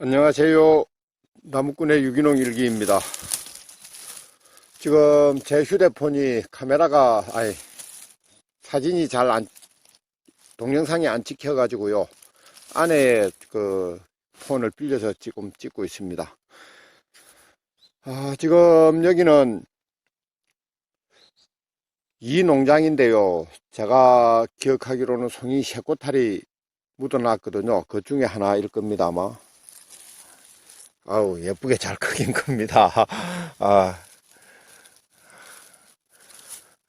안녕하세요. 나무꾼의 유기농 일기입니다. 지금 제 휴대폰이 카메라가, 아니, 사진이 잘 안, 동영상이 안 찍혀가지고요. 안에 그 폰을 빌려서 지금 찍고 있습니다. 아, 지금 여기는 이 농장인데요. 제가 기억하기로는 송이 새꼬탈이 묻어놨거든요. 그 중에 하나일 겁니다, 아마. 아우, 예쁘게 잘 크긴 큽니다. 아,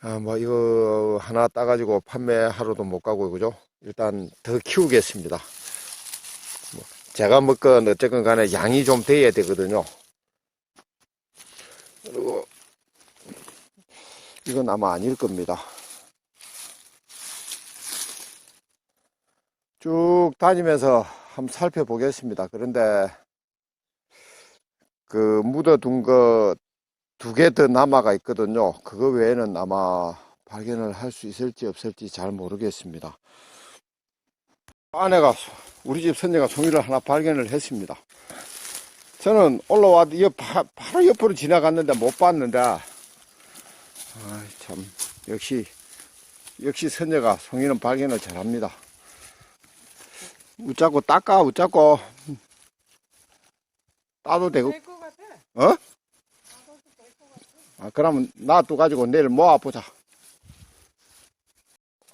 아, 뭐, 이거 하나 따가지고 판매하러도 못 가고, 그죠? 일단 더 키우겠습니다. 뭐, 제가 먹건 어쨌건 간에 양이 좀 돼야 되거든요. 그리고, 이건 아마 아닐 겁니다. 쭉 다니면서 한번 살펴보겠습니다. 그런데, 그 묻어둔 거 두 개 더 남아가 있거든요. 그거 외에는 아마 발견을 할 수 있을지 없을지 잘 모르겠습니다. 아내가 우리 집 선녀가 송이를 하나 발견을 했습니다. 저는 올라와 옆, 바- 바로 옆으로 지나갔는데 못 봤는데 아, 참 역시 역시 선녀가 송이는 발견을 잘합니다. 웃자고 닦아 웃자고 따도 되고. 어? 아, 그러면 놔둬 가지고 내일 모아보자.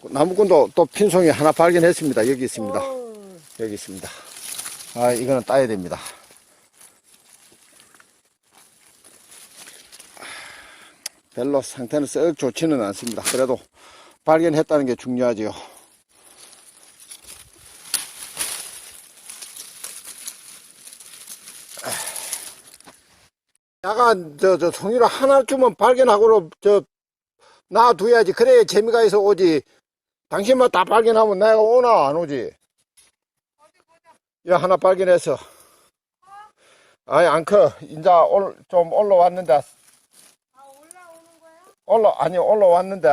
나무꾼도 또 핀송이 하나 발견했습니다. 여기 있습니다. 어, 여기 있습니다. 아, 이거는 따야 됩니다. 별로 상태는 썩 좋지는 않습니다. 그래도 발견했다는 게 중요하지요. 약간 저, 저 송이를 하나쯤은 발견하고 저 놔둬야지. 그래야 재미가 있어 오지. 당신만 다 발견하면 내가 오나 안 오지. 야 하나 발견했어. 아니 안 커. 이제 올, 좀 올라왔는데 아 올라오는 거야? 올라 아니 올라왔는데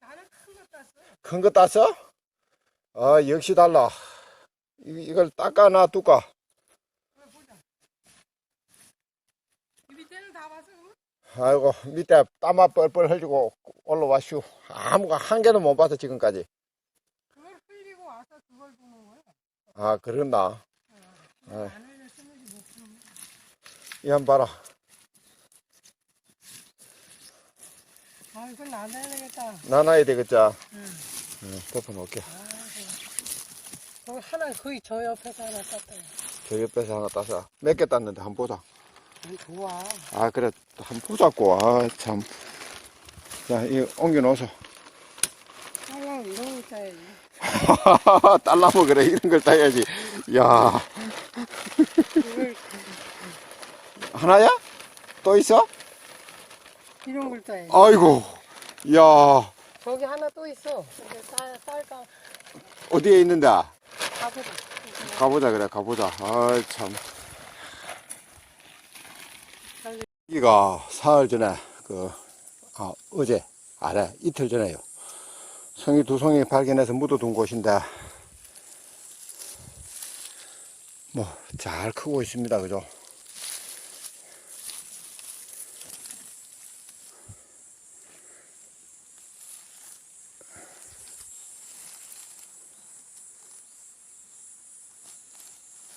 나는 큰 거 땄어. 큰 거 땄어? 아 역시 달라. 이, 이걸 닦아 놔둘까? 그래 보자. 이 밑에는 다. 그럼? 아이고 밑에 땀아 뻘뻘 흘리고 올라와슈. 아무가 한 개도 못 봤어 지금까지. 그걸 흘리고 와서 그걸 보는 거야. 아 그런다. 아. 안 흘렸으면 못 보는 거야. 이한 봐라. 아 이건 나눠야 되겠다. 나눠야 되겠자. 응. 응, 덮어 놓을게. 저 하나 거의 저 옆에서 하나 땄다. 저 옆에서 하나 따서 몇 개 땄는데 한번 보자. 음, 좋아. 아 그래 한번 보자고. 아 참. 자 이거 옮겨 놓어서. 아야 이런 거 따야지. 딸라면 그래 이런 걸 따야지. 야 이걸 하나야? 또 있어? 이런 걸 따야지. 아이고. 야 저기 하나 또 있어. 근데 어디에 있는데? 가보자. 가보자 그래 가보자. 아 참. 여기가 사흘 전에 그 아, 어제 아래 이틀 전에요. 송이 두 송이 발견해서 묻어둔 곳인데 뭐 잘 크고 있습니다. 그죠?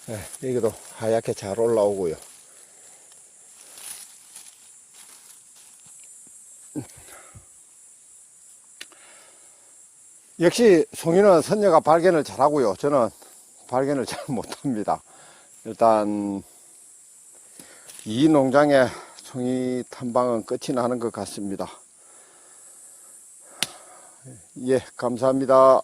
네, 여기도 하얗게 잘 올라오고요. 역시 송이는 선녀가 발견을 잘하고요. 저는 발견을 잘 못합니다. 일단 이 농장의 송이 탐방은 끝이 나는 것 같습니다. 예, 감사합니다.